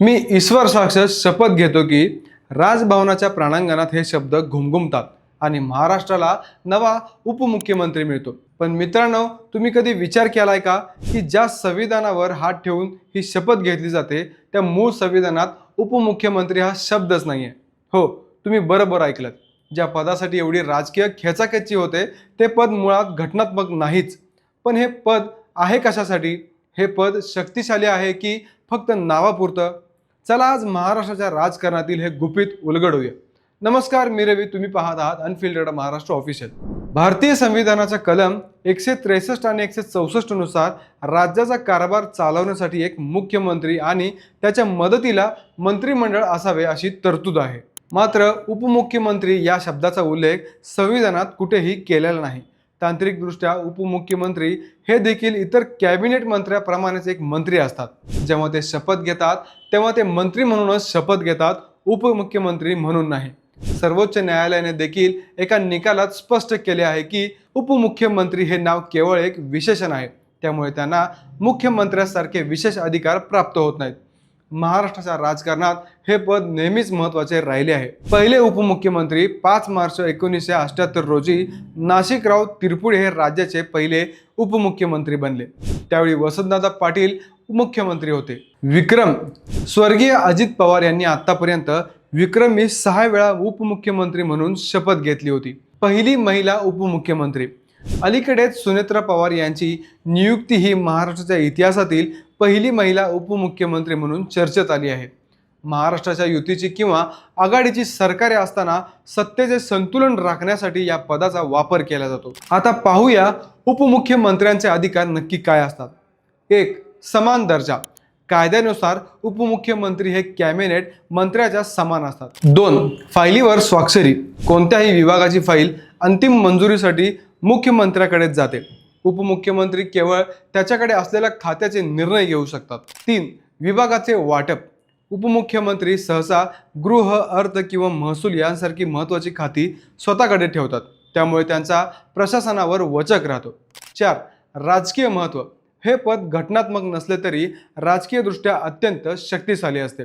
मी ईश्वर साक्षात शपथ घेतो की राजभवनाच्या प्राणांगणात हे शब्द घुमघुमतात आणि महाराष्ट्राला नवा उपमुख्यमंत्री मिळतो. पण मित्रांनो तुम्ही कधी विचार केलाय का की ज्या संविधानावर हात ठेवून ही शपथ घेतली जाते त्या मूळ संविधानात उपमुख्यमंत्री हा शब्दच नाही आहे हो तुम्ही बरोबर ऐकलं ज्या पदासाठी एवढी राजकीय खेचाखेची होते ते पद मुळात घटनात्मक नाहीच. पण हे पद आहे कशासाठी? हे पद शक्तिशाली आहे की फक्त नावापुरतं? चला आज महाराष्ट्राच्या राजकारणातील हे गुपित उलगडूया. नमस्कार मी रवी तुम्ही पाहत आहात अनफिल्टर्ड महाराष्ट्र ऑफिशियल भारतीय संविधानाचा कलम एकशे त्रेसष्ट आणि एकशे चौसष्टनुसार राज्याचा कारभार चालवण्यासाठी एक मुख्यमंत्री आणि त्याच्या मदतीला मंत्रिमंडळ असावे अशी तरतूद आहे. मात्र उपमुख्यमंत्री या शब्दाचा उल्लेख संविधानात कुठेही केलेला नाही. तांत्रिकदृष्ट्या उपमुख्यमंत्री हे देखील इतर कॅबिनेट मंत्र्याप्रमाणेच एक मंत्री असतात. जेव्हा ते शपथ घेतात तेव्हा ते मंत्री म्हणूनच शपथ घेतात उपमुख्यमंत्री म्हणून नाही. सर्वोच्च न्यायालयाने देखील एका निकालात स्पष्ट केले आहे की उपमुख्यमंत्री हे नाव केवळ एक विशेषण आहे. त्यामुळे त्यांना मुख्यमंत्र्यासारखे विशेष अधिकार प्राप्त होत नाहीत. महाराष्ट्राच्या राजकारणात हे पद नेहमीच महत्त्वाचे राहिले आहे. पहिले उपमुख्यमंत्री पाच मार्च एकोणीसशे अठ्याहत्तर रोजी नाशिकराव तिरपुडे हे राज्याचे पहिले उपमुख्यमंत्री बनले. त्यावेळी वसंतदादा पाटील मुख्यमंत्री होते. विक्रम स्वर्गीय अजित पवार यांनी आतापर्यंत विक्रमी सहा वेळा उपमुख्यमंत्री म्हणून शपथ घेतली होती. पहिली महिला उपमुख्यमंत्री. अलीकडेच सुनेत्रा पवार यांची नियुक्ती ही महाराष्ट्राच्या इतिहासातील पहिली महिला उपमुख्यमंत्री म्हणून चर्चेत आली आहे. महाराष्ट्राच्या युतीची किंवा आघाडीची सरकारे असताना सत्तेचे संतुलन राखण्यासाठी या पदाचा वापर केला जातो. आता पाहूया उपमुख्यमंत्र्यांचे अधिकार नक्की काय असतात. एक समान दर्जा. कायद्यानुसार उपमुख्यमंत्री हे कॅबिनेट मंत्र्याच्या समान असतात. दोन फाईलीवर स्वाक्षरी. कोणत्याही विभागाची फाईल अंतिम मंजुरीसाठी मुख्यमंत्र्याकडेच जाते. उपमुख्यमंत्री केवळ त्याच्याकडे असलेल्या खात्याचे निर्णय घेऊ शकतात. तीन विभागाचे वाटप. उपमुख्यमंत्री सहसा गृह अर्थ किंवा महसूल यांसारखी महत्त्वाची खाती स्वतःकडे ठेवतात. त्यामुळे त्यांचा प्रशासनावर वचक राहतो. चार राजकीय महत्त्व. हे पद घटनात्मक नसले तरी राजकीयदृष्ट्या अत्यंत शक्तिशाली असते.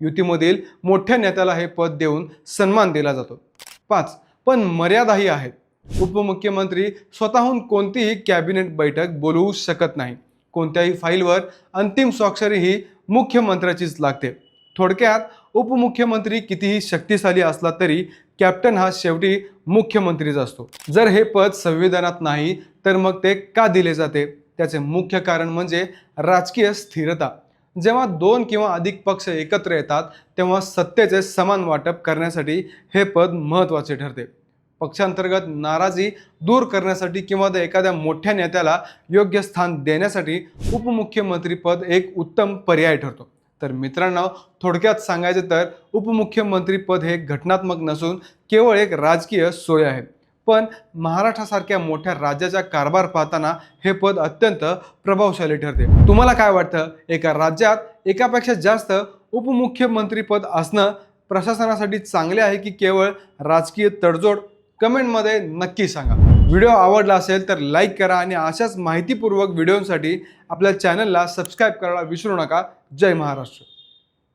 युतीमधील मोठ्या नेत्याला हे पद देऊन सन्मान दिला जातो. पाच पण मर्यादाही आहेत. उपमुख्यमंत्री स्वतःहून कोणतीही कॅबिनेट बैठक बोलवू शकत नाही. कोणत्याही फाईलवर अंतिम स्वाक्षरी ही मुख्यमंत्र्याचीच लागते. थोडक्यात उपमुख्यमंत्री कितीही शक्तिशाली असला तरी कॅप्टन हा शेवटी मुख्यमंत्रीच असतो. जर हे पद संविधानात नाही तर मग ते का दिले जाते? त्याचे मुख्य कारण म्हणजे राजकीय स्थिरता. जेव्हा दोन किंवा अधिक पक्ष एकत्र येतात तेव्हा सत्तेचे समान वाटप करण्यासाठी हे पद महत्त्वाचे ठरते. पक्षांतर्गत नाराजी दूर करण्यासाठी किंवा त्या एखाद्या मोठ्या नेत्याला योग्य स्थान देण्यासाठी उपमुख्यमंत्रीपद एक उत्तम पर्याय ठरतो. तर मित्रांनो थोडक्यात सांगायचं तर उपमुख्यमंत्रीपद हे घटनात्मक नसून केवळ एक राजकीय सोय आहे. पण महाराष्ट्रासारख्या मोठ्या राज्याचा कारभार पाहताना हे पद अत्यंत प्रभावशाली ठरते. तुम्हाला काय वाटतं? एका राज्यात एकापेक्षा जास्त उपमुख्यमंत्रीपद असणं प्रशासनासाठी चांगले आहे की केवळ राजकीय तडजोड? कमेंटमध्ये नक्की सांगा. व्हिडिओ आवडला असेल तर लाईक करा आणि अशाच माहितीपूर्वक व्हिडिओसाठी आपल्या चॅनलला सबस्क्राईब करायला विसरू नका. जय महाराष्ट्र.